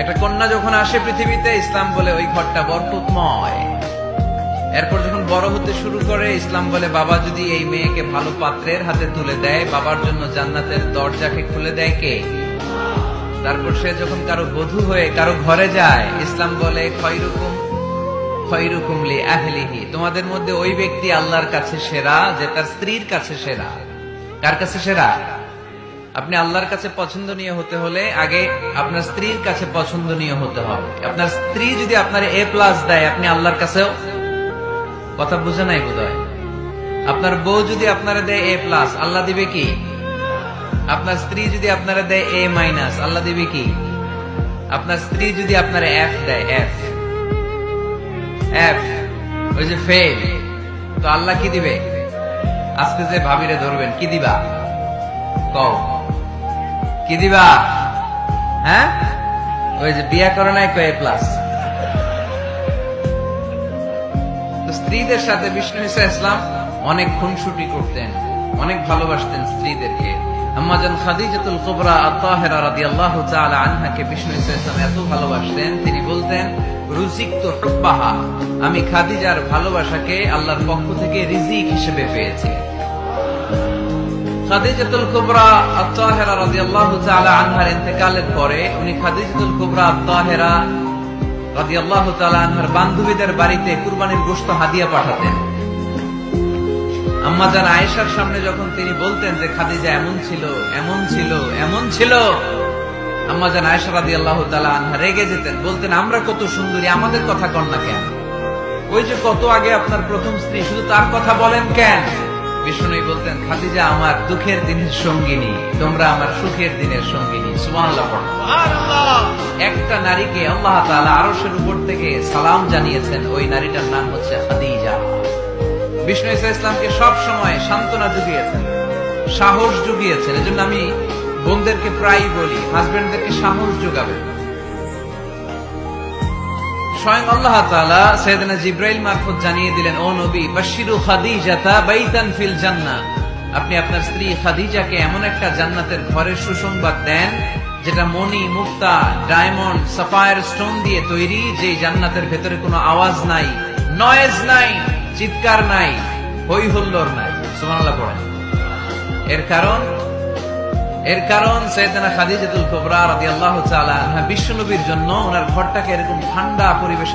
একটা কন্যা যখন আসে পৃথিবীতে, ইসলাম বলে ওই ঘরটা বরকতময়। এরপর যখন বড় হতে শুরু করে, ইসলাম বলে, বাবা যদি এই মেয়েকে ভালো পাত্রের হাতে তুলে দেয়, বাবার জন্য জান্নাতের দরজাকে খুলে দেয় কে? তারপর সে যখন কারও বধূ হয়ে কারও ঘরে যায়, ইসলাম বলে, খয়রুকুম খয়রুকুম লি আহলিহি। তোমাদের মধ্যে ওই ব্যক্তি আল্লাহর কাছে সেরা, যে তার স্ত্রীর কাছে সেরা। কার কাছে সেরা? আপনি আল্লাহর কাছে পছন্দনীয় হতে হলে আগে আপনার স্ত্রীর কাছে পছন্দনীয় হতে হবে। আপনার স্ত্রী যদি আপনার এ প্লাস দেয়, আপনি আল্লাহর কাছেও কথা বুঝে নাই বোধ আপনার বউ যদি আপনারা দেয় এ প্লাস আল্লাহ দিবে কি? আপনার স্ত্রী যদি আপনারা দেয় এ মাইনাস আল্লাহ দিবে কি? আপনার স্ত্রী যদি আপনার এফ দেয় এফ এফ ওই যে ফেল তো আল্লাহ কি দিবে? আজকে যে ভাবিরে ধরবেন, কি দিবা? কও। কি দিবা? হ্যাঁ? ওই যে বিয়া করে নাই কয়ে প্লাস স্ত্রীদের সাথে বিষ্ণু ইসা ইসলাম অনেক খুনসুটি করতেন, অনেক ভালোবাসতেন স্ত্রীদেরকে। আম্মাজান খাদিজাতুল কুবরা রাদিয়াল্লাহু তাআলা আনহাকে বিষ্ণু ইসা ইসলাম এত ভালোবাসতেন, তিনি বলতেন রুজিকতু হুব্বাহা, আমি খাদিজার ভালোবাসাকে আল্লাহর পক্ষ থেকে রিজিক হিসেবে পেয়েছি। কুবরা আত্তাহেরা রাদিয়াল্লাহু তাআলা আনহার ইন্তেকালের পরে উনি কুবরা আত্তাহেরা রাদিয়াল্লাহু তাআলা আনহার বান্ধবীদের বাড়িতে কুরবানির গোশত হাদিয়া পাঠাতেন। আম্মা জান আয়েশার সামনে যখন তিনি বলতেন যে খাদিজা এমন ছিল এমন ছিল এমন ছিল আম্মাজান আয়েশা রাদিয়াল্লাহু তাআলা আনহা রেগে যেতেন, বলতেন, আমরা কত সুন্দরী, আমাদের কথা কন না কেন? ওই যে কত আগে আপনার প্রথম স্ত্রী, শুধু তার কথা বলেন কেন? বিষ্ণুই বলতেন খাদিজা আমার দুঃখের দিনের সঙ্গিনী তোমরা আমার সুখের দিনের সঙ্গিনী। সুবহানাল্লাহ একটা নারীকে আল্লাহ তাআলা আরশের উপর থেকে সালাম জানিয়েছেন ওই নারীটার নাম হচ্ছে খাদিজা। বিষ্ণু ইসা ইসলামকে সব সময় সান্ত্বনা জুগিয়েছেন সাহস জুগিয়েছেন। এজন্য আমি বোনদেরকে প্রায়ই বলি হাজবেন্ডদেরকে সাহস যোগাবেন স্বয়ং আল্লাহ তাআলা সৈয়দনা জিব্রাইল মারফত জানিয়ে দিলেন, ও নবী বাশিরু খাদিজাতা বাইতান ফিল জান্নাহ আপনি আপনার স্ত্রী খাদিজাকে এমন একটা জান্নাতের ঘরের সুসংবাদ দেন, যেটা মণি, মুক্তা, ডায়মন্ড, সাফায়ার স্টোন দিয়ে তৈরি, যে জান্নাতের ভেতরে কোনো আওয়াজ নাই, নয়েজ নাই, চিৎকার নাই হই হুল্লোর নাই। সুবহানাল্লাহ, পড়েন। এর কারণ এর কারণ সৈয়দনা খাদিজাতুল কোবরা রাদিয়াল্লাহু তাআলা আনহা বিশ্বনবীর জন্য ওনার ঘরটাকে এরকম ঠান্ডা পরিবেশের